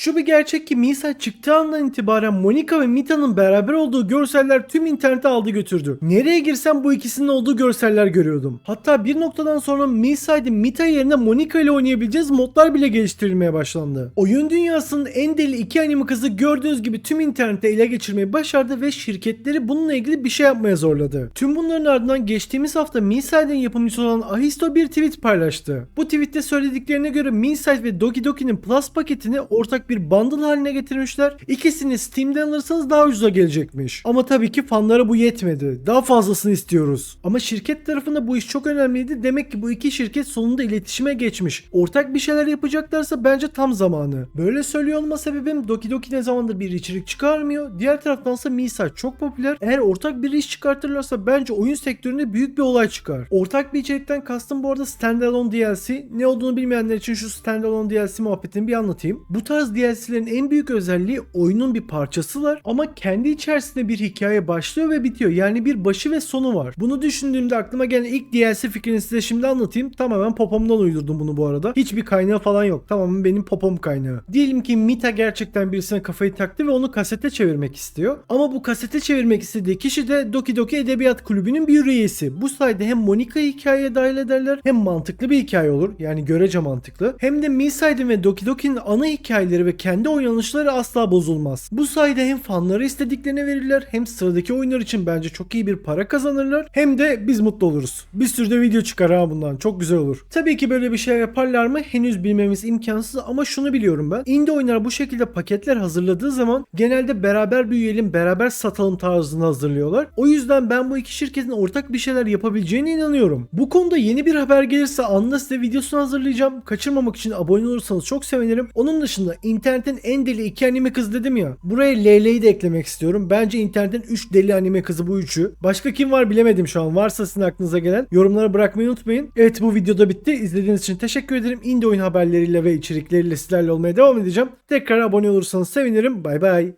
Şu bir gerçek ki Misa çıktığı andan itibaren Monica ve Mita'nın beraber olduğu görseller tüm internete aldı götürdü. Nereye girsem bu ikisinin olduğu görseller görüyordum. Hatta bir noktadan sonra Misa'ydı Mita yerine Monica ile oynayabileceğiz modlar bile geliştirilmeye başlandı. Oyun dünyasının en deli iki anime kızı gördüğünüz gibi tüm internette ele geçirmeyi başardı ve şirketleri bununla ilgili bir şey yapmaya zorladı. Tüm bunların ardından geçtiğimiz hafta Misaid'in yapımcısı olan Ahisto bir tweet paylaştı. Bu tweette söylediklerine göre Misaid ve Doki Doki'nin Plus paketini ortak bir bundle haline getirmişler. İkisini Steam'den alırsanız daha ucuza gelecekmiş. Ama tabii ki fanlara bu yetmedi. Daha fazlasını istiyoruz. Ama şirket tarafında bu iş çok önemliydi. Demek ki bu iki şirket sonunda iletişime geçmiş. Ortak bir şeyler yapacaklarsa bence tam zamanı. Böyle söylüyor olma sebebim Doki Doki ne zamandır bir içerik çıkarmıyor. Diğer taraftansa Misa çok popüler. Eğer ortak bir iş çıkartırlarsa bence oyun sektöründe büyük bir olay çıkar. Ortak bir içerikten kastım bu arada standalone DLC. Ne olduğunu bilmeyenler için şu standalone DLC muhabbetini bir anlatayım. Bu tarz DLC'lerin en büyük özelliği oyunun bir parçasılar ama kendi içerisinde bir hikaye başlıyor ve bitiyor. Yani bir başı ve sonu var. Bunu düşündüğümde aklıma gelen ilk DLC fikrini size şimdi anlatayım. Tamamen popomdan uydurdum bunu bu arada. Hiçbir kaynağı falan yok. Tamamen benim popom kaynağı. Diyelim ki Mita gerçekten birisine kafayı taktı ve onu kasete çevirmek istiyor. Ama bu kasete çevirmek istediği kişi de Doki Doki Edebiyat Kulübü'nün bir üyesi. Bu sayede hem Monica'yı hikayeye dahil ederler hem mantıklı bir hikaye olur. Yani görece mantıklı. Hem de Misaid'in ve Doki Doki'nin ana hikayeleri ve kendi oynanışları asla bozulmaz. Bu sayede hem fanlara istediklerini verirler hem sıradaki oyunlar için bence çok iyi bir para kazanırlar. Hem de biz mutlu oluruz. Bir sürü de video çıkar ha bundan. Çok güzel olur. Tabii ki böyle bir şey yaparlar mı henüz bilmemiz imkansız ama şunu biliyorum ben. Indie oyunlar bu şekilde paketler hazırladığı zaman genelde beraber büyüyelim, beraber satalım tarzını hazırlıyorlar. O yüzden ben bu iki şirketin ortak bir şeyler yapabileceğine inanıyorum. Bu konuda yeni bir haber gelirse anında size videosunu hazırlayacağım. Kaçırmamak için abone olursanız çok sevinirim. Onun dışında internetin en deli iki anime kızı dedim ya. Buraya Leyle'yi de eklemek istiyorum. Bence internetin 3 deli anime kızı bu üçü. Başka kim var bilemedim şu an. Varsa sizin aklınıza gelen yorumlara bırakmayı unutmayın. Evet bu videoda bitti. İzlediğiniz için teşekkür ederim. Indie oyun haberleriyle ve içerikleriyle sizlerle olmaya devam edeceğim. Tekrar abone olursanız sevinirim. Bay bay.